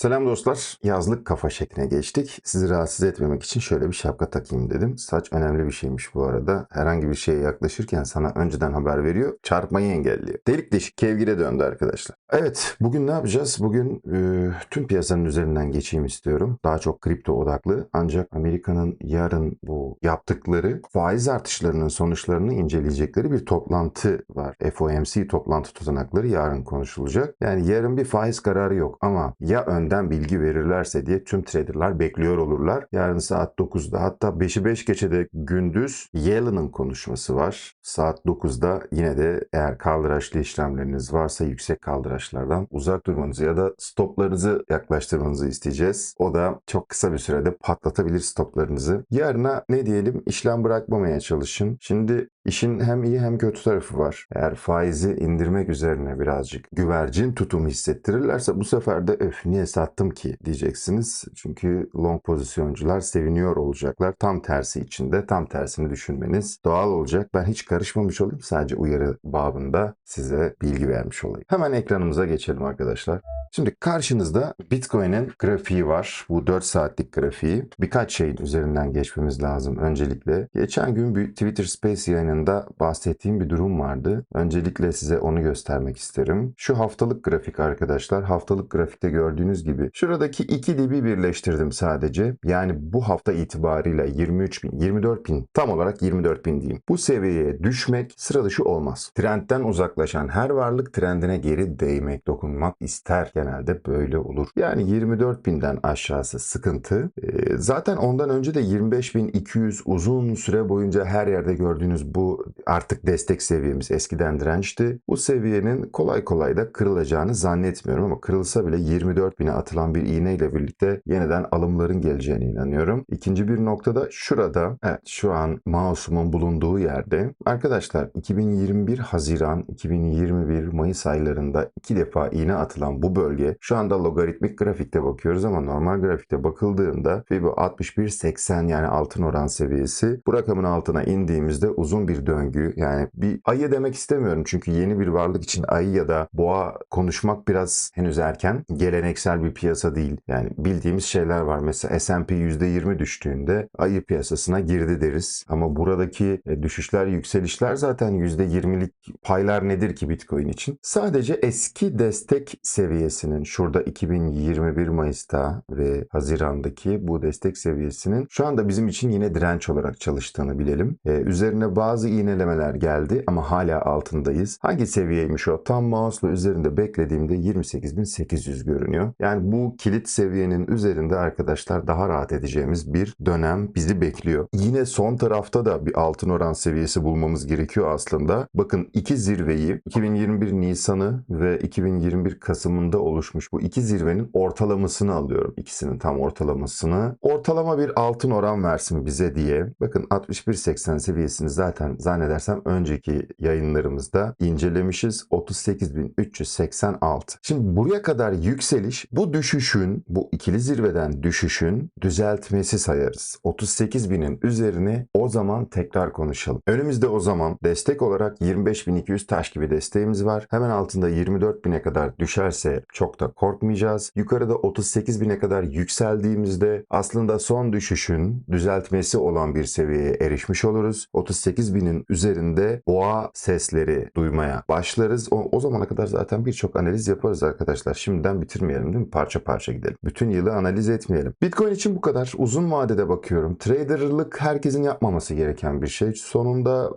Selam dostlar. Yazlık kafa şekline geçtik. Sizi rahatsız etmemek için şöyle bir şapka takayım dedim. Saç önemli bir şeymiş bu arada. Herhangi bir şeye yaklaşırken sana önceden haber veriyor. Çarpmayı engelliyor. Delik deşik kevgire döndü arkadaşlar. Evet bugün ne yapacağız? Bugün e, tüm piyasanın üzerinden geçeyim istiyorum. Daha çok kripto odaklı. Ancak Amerika'nın yarın bu yaptıkları faiz artışlarının sonuçlarını inceleyecekleri bir toplantı var. FOMC toplantı tutanakları yarın konuşulacak. Yani yarın bir faiz kararı yok ama ya önden bilgi verirlerse diye tüm traderlar bekliyor olurlar. Yarın saat 9'da hatta 5'i 5 geçede gündüz Yellen'ın konuşması var. Saat 9'da yine de eğer kaldıraçlı işlemleriniz varsa yüksek kaldıraçlardan uzak durmanızı ya da stoplarınızı yaklaştırmanızı isteyeceğiz. O da çok kısa bir sürede patlatabilir stoplarınızı. Yarına ne diyelim işlem bırakmamaya çalışın. Şimdi İşin hem iyi hem kötü tarafı var. Eğer faizi indirmek üzerine birazcık güvercin tutumu hissettirirlerse bu sefer de öf niye sattım ki diyeceksiniz. Çünkü long pozisyoncular seviniyor olacaklar. Tam tersi içinde tam tersini düşünmeniz doğal olacak. Ben hiç karışmamış olayım. Sadece uyarı babında size bilgi vermiş olayım. Hemen ekranımıza geçelim arkadaşlar. Şimdi karşınızda Bitcoin'in grafiği var. Bu 4 saatlik grafiği. Birkaç şeyin üzerinden geçmemiz lazım öncelikle. Geçen gün bir Twitter Space yayınında bahsettiğim bir durum vardı. Öncelikle size onu göstermek isterim. Şu haftalık grafik arkadaşlar. Haftalık grafikte gördüğünüz gibi şuradaki iki dibi birleştirdim sadece. Yani bu hafta itibariyle 23 bin, 24 bin tam olarak 24 bin diyeyim. Bu seviyeye düşmek sıra dışı olmaz. Trendten uzaklaşan her varlık trendine geri değmek, dokunmak ister. Genelde böyle olur. Yani 24 binden aşağısı sıkıntı. Ee, zaten ondan önce de 25 bin 200 uzun süre boyunca her yerde gördüğünüz bu artık destek seviyemiz eskiden dirençti. Bu seviyenin kolay kolay da kırılacağını zannetmiyorum ama kırılsa bile 24 bine atılan bir iğne ile birlikte yeniden alımların geleceğine inanıyorum. İkinci bir noktada şurada evet şu an mouse'umun bulunduğu yerde. Arkadaşlar 2021 Haziran 2021 Mayıs aylarında iki defa iğne atılan bu bölge şu anda logaritmik grafikte bakıyoruz ama normal grafikte bakıldığında Fibo 61-80 yani altın oran seviyesi bu rakamın altına indiğimizde uzun bir döngü yani bir ayı demek istemiyorum. Çünkü yeni bir varlık için ayı ya da boğa konuşmak biraz henüz erken. Geleneksel bir piyasa değil yani bildiğimiz şeyler var mesela S&P %20 düştüğünde ayı piyasasına girdi deriz ama buradaki e, düşüşler yükselişler zaten %20'lik paylar nedir ki Bitcoin için sadece eski destek seviyesinin şurada 2021 Mayıs'ta ve Haziran'daki bu destek seviyesinin şu anda bizim için yine direnç olarak çalıştığını bilelim. Ee, üzerine bazı iğnelemeler geldi ama hala altındayız. Hangi seviyeymiş o? Tam mouse'la üzerinde beklediğimde 28.800 görünüyor. Yani bu kilit seviyenin üzerinde arkadaşlar daha rahat edeceğimiz bir dönem bizi bekliyor. Yine son tarafta da bir altın oran seviyesi bulmamız gerekiyor aslında. Bakın iki zirveyi 2021 Nisan'ı ve 2021 Kasım'ında oluşmuş bu iki zirvenin ortalamasını alıyorum. İkisinin tam ortalamasını. Ortalama bir altın oran versin bize diye. Bakın 61.80 seviyesini zaten zannedersem önceki yayınlarımızda incelemişiz. 38.386. Şimdi buraya kadar yükseliş bu düşüşün, bu ikili zirveden düşüşün düzeltmesi sayarız. 38.000'in üzerine o zaman tekrar konuşalım. Önümüzde o zaman destek olarak 25.200 taş gibi desteğimiz var. Hemen altında 24.000'e kadar düşerse çok da korkmayacağız. Yukarıda 38.000'e kadar yükseldiğimizde aslında son düşüşün düzeltmesi olan bir seviyeye erişmiş oluruz. 38.000'in üzerinde boğa sesleri duymaya başlarız. O, o zamana kadar zaten birçok analiz yaparız arkadaşlar. Şimdiden bitirmeyelim değil mi? Parça parça gidelim. Bütün yılı analiz etmeyelim. Bitcoin için bu kadar. Uzun vadede bakıyorum. Traderlık herkesin yapmaması gereken bir şey. Sonunda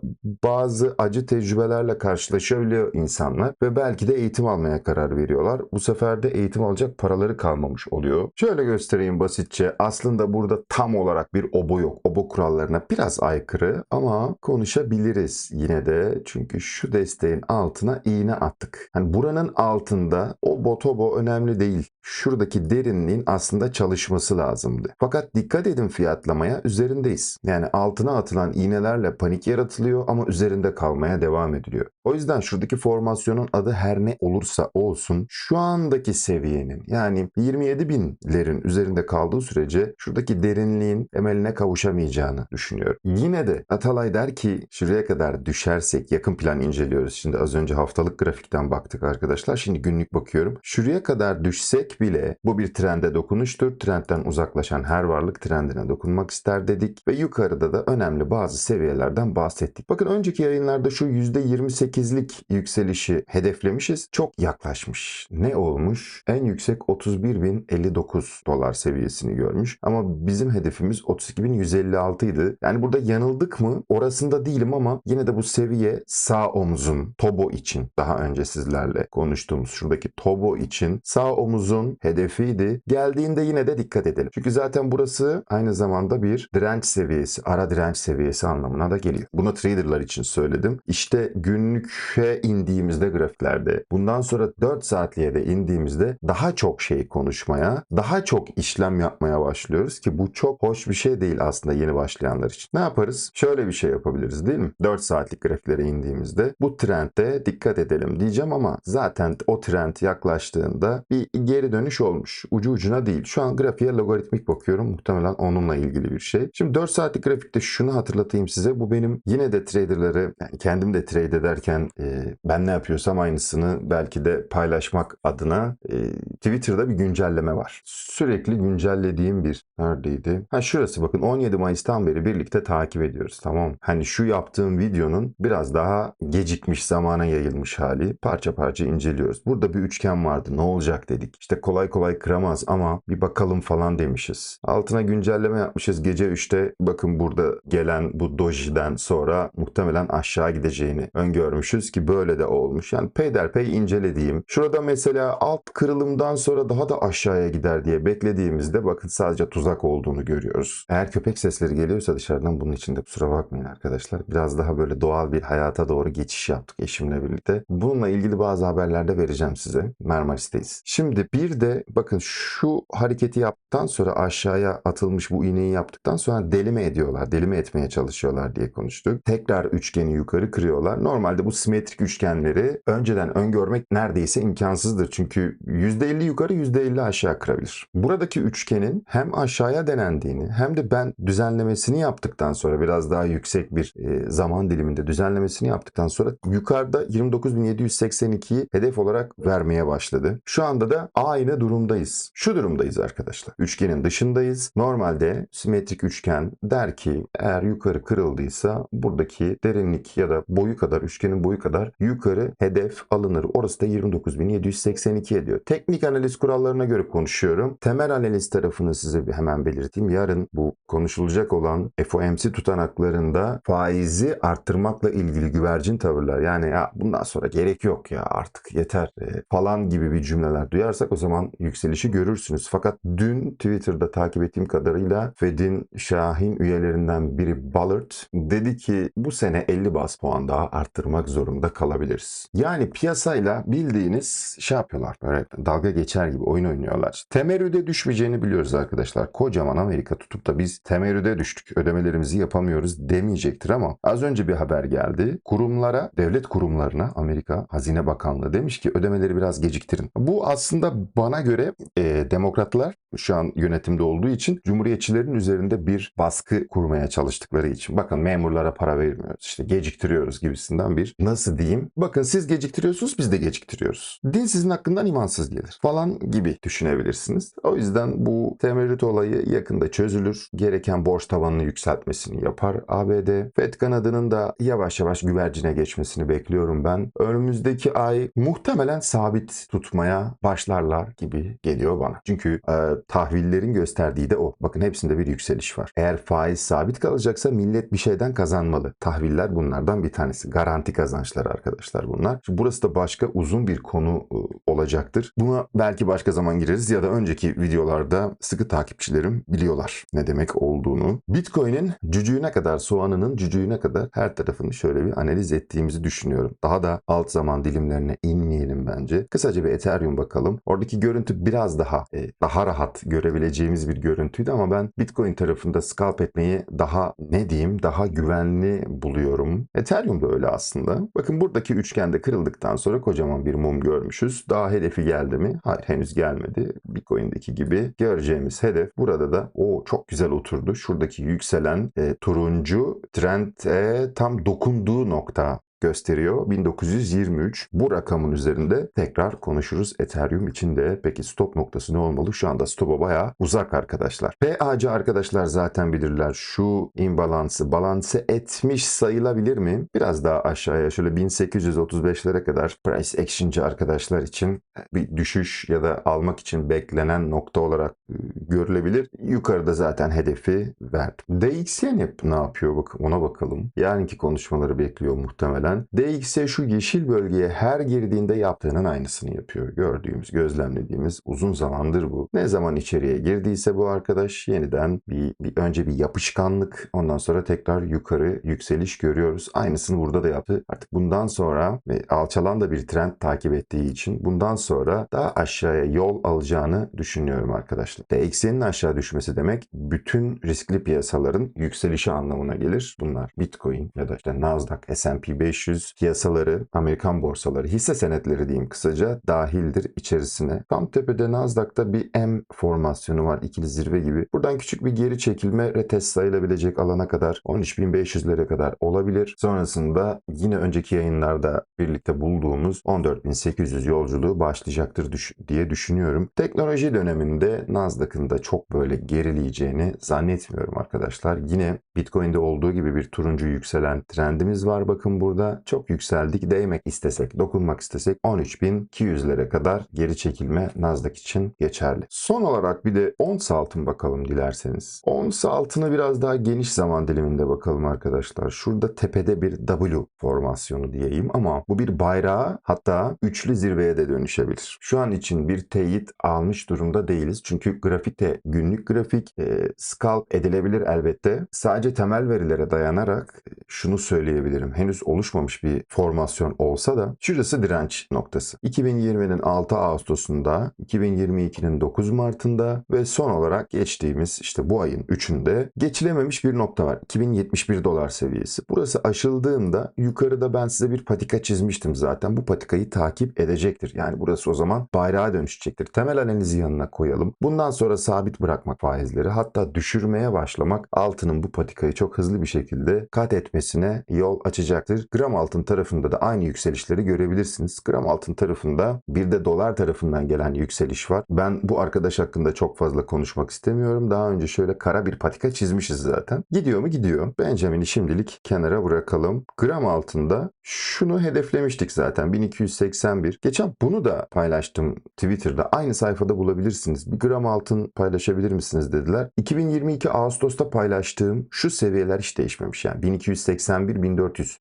bazı acı tecrübelerle karşılaşabiliyor insanlar ve belki de eğitim almaya karar veriyorlar. Bu sefer de eğitim alacak paraları kalmamış oluyor. Şöyle göstereyim basitçe. Aslında burada tam olarak bir obo yok. Obo kurallarına biraz aykırı ama konuşabiliriz yine de. Çünkü şu desteğin altına iğne attık. Hani buranın altında o botobo önemli değil. Şuradaki derinliğin aslında çalışması lazımdı. Fakat dikkat edin fiyatlamaya üzerindeyiz. Yani altına atılan iğnelerle panik yaratılıyor ama üzerinde kalmaya devam ediliyor. O yüzden şuradaki formasyonun adı her ne olursa olsun şu andaki seviyenin yani 27 binlerin üzerinde kaldığı sürece şuradaki derinliğin emeline kavuşamayacağını düşünüyorum. Yine de Atalay der ki şuraya kadar düşersek yakın plan inceliyoruz. Şimdi az önce haftalık grafikten baktık arkadaşlar. Şimdi günlük bakıyorum. Şuraya kadar düşsek bile bu bir trende dokunuştur. Trendten uzaklaşan her varlık trendine dokunmak ister dedik ve yukarıda da önemli bazı seviyelerden bahsettik. Bakın önceki yayınlarda şu %28'lik yükselişi hedeflemişiz. Çok yaklaşmış. Ne olmuş? En yüksek 31.059 dolar seviyesini görmüş. Ama bizim hedefimiz 32.156 idi. Yani burada yanıldık mı? Orasında değilim ama yine de bu seviye sağ omuzun Tobo için daha önce sizlerle konuştuğumuz şuradaki Tobo için sağ omuzun hedefiydi. Geldiğinde yine de dikkat edelim. Çünkü zaten burası aynı zamanda bir direnç seviyesi, ara direnç seviyesi anlamına da geliyor. Bunu traderlar için söyledim. İşte günlüke indiğimizde grafiklerde bundan sonra 4 saatliğe de indiğimizde daha çok şey konuşmaya, daha çok işlem yapmaya başlıyoruz ki bu çok hoş bir şey değil aslında yeni başlayanlar için. Ne yaparız? Şöyle bir şey yapabiliriz değil mi? 4 saatlik grafiklere indiğimizde bu trendde dikkat edelim diyeceğim ama zaten o trend yaklaştığında bir geri dönüş olmuş. Ucu ucuna değil. Şu an grafiğe logaritmik bakıyorum. Muhtemelen onunla ilgili bir şey. Şimdi 4 saatlik grafikte şunu hatırlatayım size. Bu benim yine de traderları yani kendim de trade ederken e, ben ne yapıyorsam aynısını belki de paylaşmak adına e, Twitter'da bir güncelleme var. Sürekli güncellediğim bir neredeydi? Ha şurası bakın 17 Mayıs'tan beri birlikte takip ediyoruz tamam. Hani şu yaptığım videonun biraz daha gecikmiş zamana yayılmış hali parça parça inceliyoruz. Burada bir üçgen vardı ne olacak dedik. İşte kolay kolay kıramaz ama bir bakalım falan demişiz. Altına güncelleme yapmışız gece 3'te bakın burada gelen bu doji'den sonra muhtemelen aşağı gideceğini öngörmüşüz ki böyle de olmuş. Yani peyderpey incelediğim. Şurada mesela alt kırılımdan sonra daha da aşağıya gider diye beklediğimizde bakın sadece tuzak olduğunu görüyoruz. Eğer köpek sesleri geliyorsa dışarıdan bunun için de kusura bakmayın arkadaşlar. Biraz daha böyle doğal bir hayata doğru geçiş yaptık eşimle birlikte. Bununla ilgili bazı haberlerde vereceğim size. Marmaris'teyiz. Şimdi bir de bakın şu hareketi yaptıktan sonra aşağıya atılmış bu iğneyi yaptıktan sonra delime ediyorlar. Delime etmeye çalışıyorlar diye konuştuk. Tekrar üçgeni yukarı kırıyorlar. Normalde bu simetrik üçgenleri önceden öngörmek neredeyse imkansızdır. Çünkü %50 yukarı %50 aşağı kırabilir. Buradaki üçgenin hem aşağıya denendiğini hem de ben düzenlemesini yaptıktan sonra biraz daha yüksek bir e, zaman diliminde düzenlemesini yaptıktan sonra yukarıda 29.782'yi hedef olarak vermeye başladı. Şu anda da aynı durumdayız. Şu durumdayız arkadaşlar. Üçgenin dışındayız. Normalde simetrik üçgen der ki eğer yukarı kırıldıysa buradaki derinlik ya da boyu kadar üçgenin boyu kadar yukarı hedef alınır. Orası da 29.782 ediyor. Teknik analiz kurallarına göre konuşuyorum. Temel analiz tarafını size hemen belirteyim. Yarın bu konuşulacak olan FOMC tutanaklarında faizi arttırmakla ilgili güvercin tavırlar yani ya bundan sonra gerek yok ya artık yeter e, falan gibi bir cümleler duyarsak o zaman yükselişi görürsünüz. Fakat dün Twitter'da takip ettiğim kadarıyla Fed'in Şahin üyelerinden biri Ballard dedi ki bu sene 50 bas puan daha arttırmak zorunda kalabiliriz. Yani piyasayla bildiğiniz şey yapıyorlar böyle dalga geçer gibi oyun oynuyorlar. Temerrüde düşmeyeceğini biliyoruz arkadaşlar. Kocaman Amerika tutup da biz temerrüde düştük ödemelerimizi yapamıyoruz demeyecektir ama az önce bir haber geldi. Kurumlara, devlet kurumlarına Amerika Hazine Bakanlığı demiş ki ödemeleri biraz geciktirin. Bu aslında bana göre e, demokratlar şu an yönetimde olduğu için cumhuriyetçilerin üzerinde bir baskı kurmaya çalıştıkları için. Bakın memurlara para vermiyoruz işte geciktiriyoruz gibisinden bir nasıl diyeyim. Bakın siz geciktiriyorsunuz biz de geciktiriyoruz. Din sizin hakkından imansız gelir falan gibi düşünebilirsiniz. O yüzden bu temerrüt olayı yakında çözülür. Gereken borç tavanını yükseltmesini yapar ABD. FED kanadının da yavaş yavaş güvercine geçmesini bekliyorum ben. Önümüzdeki ay muhtemelen sabit tutmaya başlarlar gibi geliyor bana. Çünkü e, tahvillerin gösterdiği de o. Bakın hepsinde bir yükseliş var. Eğer faiz sabit kalacaksa millet bir şeyden kazanmalı. Tahviller bunlardan bir tanesi. Garanti kazançlar arkadaşlar bunlar. Şimdi burası da başka uzun bir konu e, olacaktır. Buna belki başka zaman gireriz ya da önceki videolarda sıkı takipçilerim biliyorlar ne demek olduğunu. Bitcoin'in cücüğüne kadar, soğanının cücüğüne kadar her tarafını şöyle bir analiz ettiğimizi düşünüyorum. Daha da alt zaman dilimlerine inmeyelim bence. Kısaca bir Ethereum bakalım. Oradaki görüntü biraz daha e, daha rahat görebileceğimiz bir görüntüydü ama ben Bitcoin tarafında scalp etmeyi daha ne diyeyim daha güvenli buluyorum. Ethereum da öyle aslında. Bakın buradaki üçgende kırıldıktan sonra kocaman bir mum görmüşüz. Daha hedefi geldi mi? Hayır henüz gelmedi. Bitcoin'deki gibi göreceğimiz hedef burada da o çok güzel oturdu. Şuradaki yükselen e, turuncu trende tam dokunduğu nokta gösteriyor. 1923 bu rakamın üzerinde tekrar konuşuruz Ethereum içinde. Peki stop noktası ne olmalı? Şu anda stopa bayağı uzak arkadaşlar. PAC arkadaşlar zaten bilirler. Şu imbalansı balanse etmiş sayılabilir mi? Biraz daha aşağıya şöyle 1835'lere kadar price exchange arkadaşlar için bir düşüş ya da almak için beklenen nokta olarak e, görülebilir. Yukarıda zaten hedefi verdim. DXY ne, yapıyor bak ona bakalım. Yarınki konuşmaları bekliyor muhtemelen. DXY şu yeşil bölgeye her girdiğinde yaptığının aynısını yapıyor. Gördüğümüz, gözlemlediğimiz uzun zamandır bu. Ne zaman içeriye girdiyse bu arkadaş yeniden bir, bir önce bir yapışkanlık ondan sonra tekrar yukarı yükseliş görüyoruz. Aynısını burada da yaptı. Artık bundan sonra ve alçalan da bir trend takip ettiği için bundan sonra daha aşağıya yol alacağını düşünüyorum arkadaşlar. DXY'nin aşağı düşmesi demek bütün riskli piyasaların yükselişi anlamına gelir. Bunlar Bitcoin ya da işte Nasdaq, S&P 500 piyasaları, Amerikan borsaları, hisse senetleri diyeyim kısaca dahildir içerisine. Tam tepede Nasdaq'ta bir M formasyonu var ikili zirve gibi. Buradan küçük bir geri çekilme retest sayılabilecek alana kadar 13.500'lere kadar olabilir. Sonrasında yine önceki yayınlarda birlikte bulduğumuz 14.800 yolculuğu başlayacaktır düş- diye düşünüyorum. Teknoloji döneminde Nasdaq'ın da çok böyle gerileyeceğini zannetmiyorum arkadaşlar. Yine Bitcoin'de olduğu gibi bir turuncu yükselen trendimiz var. Bakın burada çok yükseldik. Değmek istesek, dokunmak istesek 13.200'lere kadar geri çekilme Nasdaq için geçerli. Son olarak bir de ons altın bakalım dilerseniz. Ons altını biraz daha geniş zaman diliminde bakalım arkadaşlar. Şurada tepede bir W formasyonu diyeyim ama bu bir bayrağı hatta üçlü zirveye de dönüşebilir. Şu an için bir teyit almış durumda değiliz. Çünkü grafikte günlük grafik e, scalp edilebilir elbette. Sadece temel verilere dayanarak e, şunu söyleyebilirim. Henüz oluşmamış bir formasyon olsa da şurası direnç noktası. 2020'nin 6 Ağustos'unda, 2022'nin 9 Mart'ında ve son olarak geçtiğimiz işte bu ayın 3'ünde geçilememiş bir nokta var. 2071 dolar seviyesi. Burası aşıldığında yukarıda ben size bir patika çizmiştim zaten. Bu patikayı takip edecektir. Yani burası o zaman bayrağa dönüşecektir. Temel analizi yanına koyalım. Bundan sonra sabit bırakmak faizleri hatta düşürmeye başlamak altının bu patikayı çok hızlı bir şekilde kat etmesine yol açacaktır. Gram altın tarafında da aynı yükselişleri görebilirsiniz. Gram altın tarafında bir de dolar tarafından gelen yükseliş var. Ben bu arkadaş hakkında çok fazla konuşmak istemiyorum. Daha önce şöyle kara bir patika çizmişiz zaten. Gidiyor mu? Gidiyor. Benjamin'i şimdilik kenara bırakalım. Gram altında şunu hedeflemiştik zaten 1281. Geçen bunu da paylaştım Twitter'da. Aynı sayfada bulabilirsiniz. Bir gram altın paylaşabilir misiniz dediler. 2022 Ağustos'ta paylaştığım şu seviyeler hiç değişmemiş yani. 1281-1400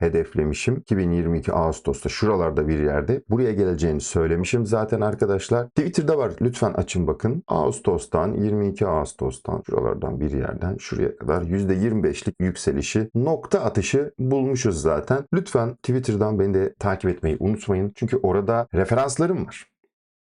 hedeflemişim. 2022 Ağustos'ta şuralarda bir yerde. Buraya geleceğini söylemişim zaten arkadaşlar. Twitter'da var. Lütfen açın bakın. Ağustos'tan 22 Ağustos'tan şuralardan bir yerden şuraya kadar %25'lik yükselişi nokta atışı bulmuşuz zaten. Lütfen Twitter'dan beni de takip etmeyi unutmayın. Çünkü orada referanslarım var.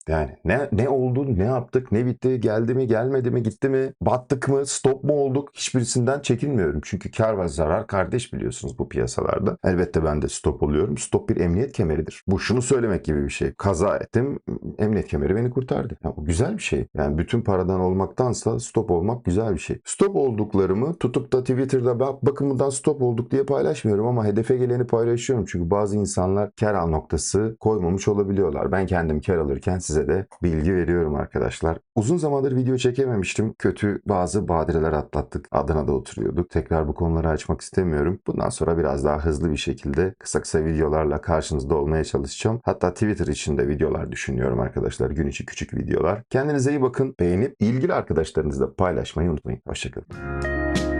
Yani ne ne oldu, ne yaptık, ne bitti, geldi mi, gelmedi mi, gitti mi, battık mı, stop mu olduk hiçbirisinden çekinmiyorum. Çünkü kar ve zarar kardeş biliyorsunuz bu piyasalarda. Elbette ben de stop oluyorum. Stop bir emniyet kemeridir. Bu şunu söylemek gibi bir şey. Kaza ettim, emniyet kemeri beni kurtardı. Ya bu güzel bir şey. Yani bütün paradan olmaktansa stop olmak güzel bir şey. Stop olduklarımı tutup da Twitter'da bak bakın bundan stop olduk diye paylaşmıyorum ama hedefe geleni paylaşıyorum. Çünkü bazı insanlar kar al noktası koymamış olabiliyorlar. Ben kendim kar alırken size de bilgi veriyorum arkadaşlar. Uzun zamandır video çekememiştim. Kötü bazı badireler atlattık. Adana'da oturuyorduk. Tekrar bu konuları açmak istemiyorum. Bundan sonra biraz daha hızlı bir şekilde kısa kısa videolarla karşınızda olmaya çalışacağım. Hatta Twitter için de videolar düşünüyorum arkadaşlar. Gün içi küçük videolar. Kendinize iyi bakın. Beğenip ilgili arkadaşlarınızla paylaşmayı unutmayın. Hoşçakalın.